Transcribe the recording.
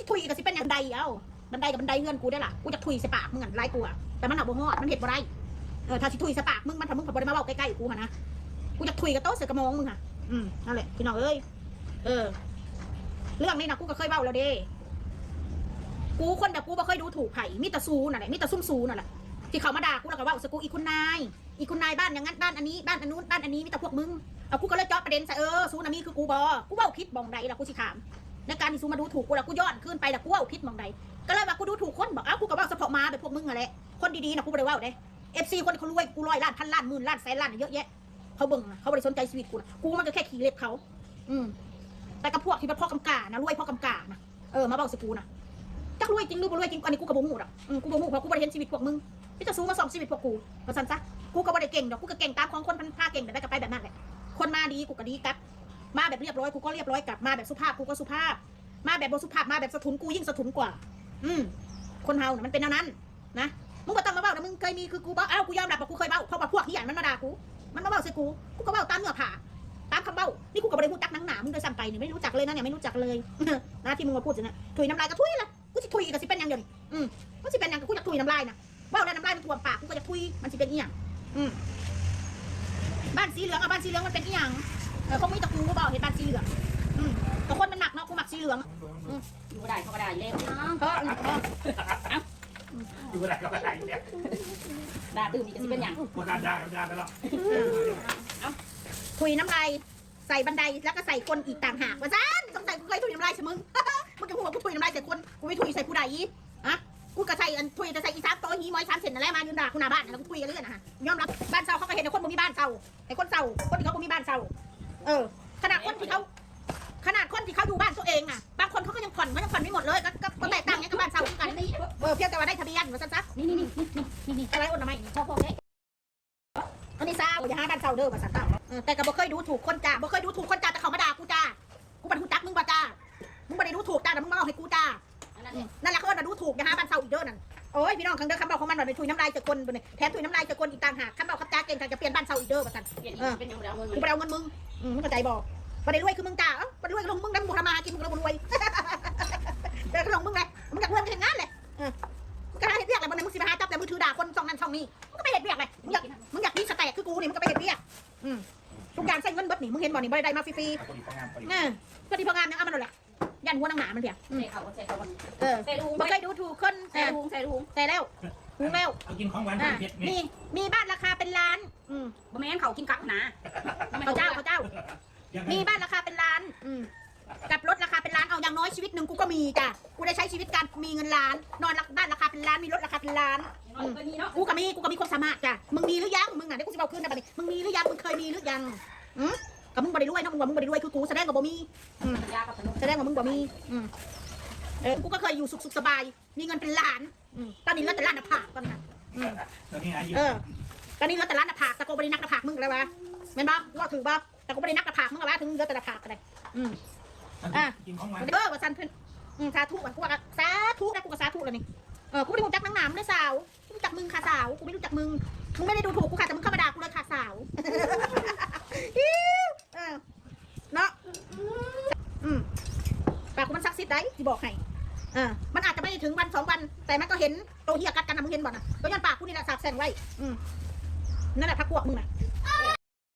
จะถุยกับสิเป็นอย่างใดเอ้าบันไดกับบันไดเงื่อนกูได้ล่ะกูจะถุยใส่ปากมึงอะไล่กูอะแต่มันหนักบ่ฮอดมันเห็ดบ่ได้เออถ้าสิถุยใส่ปากมึงมันทำมึงผัดบ่ได้มาเว้าใกล้ๆกูหะนะกูจะถุยกับโต๊ะเสือกระมองมึงอะอืมนั่นแหละพี่น้องเอ้ยเออ เรื่องนี้นะกูก็เคยเว้าแล้วเด้กูคนแบบกูบ่เคยดูถูกไผ่มีแต่ซูนั่นแหละมีแต่ซุ่มซูนั่นแหละที่เขามาด่ากูแล้วก็เว่าสกูอีคุณนายอีคุณนายบ้านอย่างนั้นบ้านอันนี้บ้านอันนู้นบ้านอันนี้มีแต่พวกมึงเอากูก็เลยจาะประเด็นใส่เออซูนามีคือกูบอกูเว้าผิดบองใดล่ะกูสิถาม ในการที่ซูมาดูถูกกูแล้วกูย้อนขึ้นไปแล้วกูว่าผิดบองใดก็เลยว่ากูดูถูกคนบอกเอ้ากูก็ว่าเฉพาะมาแบบพวกมึงอะแหละคนดีๆนะกูไม่ได้เว่าเด้เอฟซีคนเขารวยกูร้อยล้านพันล้านหมื่นล้านแสนล้านเยอะแยะเขาเบิ่งเขาไม่ได้สนใจชีวิตกูนะกูมันก็แค่ขี่เล็บเขา อืมแต่กับพวกที่เป็นพ่อกำกานะรวยพ่อกำกานะเออมาบอกสกูนะจักรวยจริงหรือบ่รวยจริงอันนี้กูก็บ่ฮู้ดอกอืมกูบ่ฮู้เพราะกูบ่ได้เห็นชีวิตพวกมึงพี่จะสู้มาสองชีวิตพวกกูว่าซั่นซะกูก็บ่ได้เก่งดอกกูก็เก่งตามของคนพันผ้าเก่งแต่ได้ก็ไปแบบนั้นแหละคนมาดีกูก็ดีกับ มาแบบเรียบร้อยกูก็เรียบร้อยกลับมาแบบสุภาพกูก็สุภาพ มาแบบบสุภาพมาแบบสะทุนกูยิ่งสะทุนกว่า อืมคนเฮาน่ะมันเป็นแนวนั้นนะมึงบ่ต้องมาเว้านะมึงเคยมีคือกูเบ่เอ้ากูยอมรับว่ากูเคยเว้าเพราะว่าพวกที่อย่างมันมาด่ากูมันมาเว้าใส่กูกูก็เว้าตามเนื้อผ้าตามคำเบ้านี่กูก็บ่ได้รู้จักหนังหนามึงโดยซ้ำไปเนี่ยไม่รู้จักเลยนะเนี่ยไม่รู้จักเลยนะที่มึงมาพูดสินะถุยน้ำลายก็ถุยละกูสิถุยอีกับสิเป็นยังเดียวนี่อืมมันสิเป็นยังกูจะถุยน้ำลายนะเบ้าแล้วน้ำลายมันท่วมปากกูก็จะถุยมันสิเป็นอีหยังอืมบ้านสีเหลืองอะบ้านสีเหลืองมันเป็นอีหยัง เออคงมีแตะกูเปล่าเห็นบ้านสีเหลืองอืมแต่คนมันหนักเนาะกูหมักสีเหลืองอยู่ก็ได้เขาก็ได้เร็วเพราะอยู่อะไรก็ไม่ได้เนี่ยด่าตื่นนี่จะเป็นอย่างพวกการด่าด่ากันหรอกถุยน้ำลายใส่บันไดแล้วก็ใส่คนอีกต่างหากว่าจ้านต้องใส่กูเคยถุยน้ำลายใส่มึงมึงจะพูดว่ากูถุยน้ำลายใส่คนกูไม่ถุยใส่ผู้ใดอีอะกูก็ใส่อันถุยแต่ใส่อีสามโตะหีม้อยสามเซนนั่นแหละมายืนด่ากูหน้าบ้านแล้วกูถุยกันเรื่อยนะฮะยอมรับบ้านเช่าเขาก็เห็นแต่คนบ่มีบ้านเช่าไอ้คนเช่าคนที่เขาบ่มีบ้านเช่า เออ ขนาดคนที่เขาขนาดคนที่เขาอยู่บ้านตัวเองอะ บางคนเขาก็ยังผ่อนเขายังผ่อนไม่หมดเลย ก็ก็ก็แตกต่างกันกับบ้านเช่าเหมือนกันนี่เออเพียงแต่ว่าได้ทะเบียนว่าซะนี่นี่นี่นี่นี่อะไรอ้นทำไมชอบพวกนี้อันนี้ซาอย่าหาบ้านเช่าเด้อว่าซั่นจ้าเออแต่ก็บ่เคยดูถูกคนจ้าบ่เคยดูถูกคนจ้าแต่เขามาด่ากูจ้ากูบ่ได้รู้จักมึงบ่จ้ามึงบ่ได้ดูถูกจ้าแต่มึงมาเอาให้กูจ้าอันนั้นเนี่ยนั่นแหละเขาว่าดูถูกนะฮะบ้านเซาอีกเด้อนั่นโอ้ยพี่น้องครั้งเด้อคำบอกของมันหน่อยถุยน้ำลายจากคนบนนี่แถมถุยน้ำลายจากคนอีกต่างหากคำบอกคำจ้าเก่งทางจะเปลี่ยนบ้านเซาอีกเด้อว่าซั่นเปลี่ยนเป็นอย่างเดียวเงินกูไปเอาเงินมึง อืมมึงเข้าใจบอกบ่ได้รวยคือมึงจ้าเอ้าบ่ได้รวยกับมึงได้มึงทำมาหากินมึงก็บ่รวยเด้อขนมมึงเลยมึงอยากรวยมึงเห็นงานเลยเออมึงก็หาเห็ดเวียกอะไรบ่ได้มึงสิมาหาจับแต่มึงถือด่าคนช่องนั้นช่องนี้มึงก็ไปเห็ดเวียกเลยมึงอยากมึงอยากมีสแต็กคือกูนี่มึงก็ไปเห็ดเวียกอืมทุกอย่างใช้เงินเบิดนี่มึงเห็นบ่นี่บ่ได้ได้มาฟรีคนอีกงานคนอีๆเออพอดีพองามยังเอามันนั่นแหละยันหัวนางหมามันเพียอืมใส่เขาใส่เขาเออใส่ลุงบ่เคยดูถูกคนใส่เออลุงใส่ลุงแต่แล้ว หูแล้ว เอากินของหวานอะเผ็ดมีนี่มีบ้านราคาเป็นล้าน อืมบ่แม่นเขากินกักนะเขาเจ้าเขาเจ้า ยังไงมีบ้านราคาเป็นล้าน อืมกับรถราคาเป็นล้านเอาอย่างน้อยชีวิตหนึ่งกูก็มีจ้ะกูได้ใช้ชีวิตการมีเงินล้าน นอนบ้านราคาเป็นล้านมีรถราคาเป็นล้านก็นี่เนาะกูก็มีกูก็มีความสามารถจ้ะมึงมีหรือยังมึงอะเดี๋ยวกูจะเอาคืนนะบัดนี้มึงมีหรือยังมึงเคยมีหรือยังอืมกับมึงบ่ได้รวยเนาะมึงว่ามึงบ่ได้รวยคือกูแสดงกับบ่มีอืมยากับขนมแสดงว่ามึงบ่มี อืมเออ กูก็เคยอยู่สุขสุขสบาย มีเงินเป็นล้าน อืมตอนนี้เหลือแต่ล้านหน้าผากตอนนั้นอืมตอนนี้อายุเออตอนนี้เหลือแต่ร้านหน้าผากแต่กูบรินักหน้าผากมึงแล้ววะแม่นบ่ว่าถือบ่แต่กูบรินักหน้าผากมึงแล้ววะถึงเหลือแต่หน้าผากกันเลยอืมกินของหวานเออว่าซันเพิ่นอืมสาธุอะกูว่าสาธุนะกูก็สาธุแล้วนี่เออกูไม่ได้รู้จักนางหนามเลยสาวกูรู้จักมึงค่ะสาวกูไม่รู้จักมึงมึงไม่ได้ดูถูกกูค่ะแต่มึงเข้ามาด่ากูเลยค่ะสาวอิ๊วเออเนาะอืมปากกูมันซักซิดได้ที่บอกให้เออ ถึงวันสองวัน แต่มันก็เห็นตัวเฮียกัดกันนะมึงเห็นบ่นะตัวยันปากกูนี่แหละสาบแสงไว้ อืมนั่นแหละพักพวกมึงน่ะ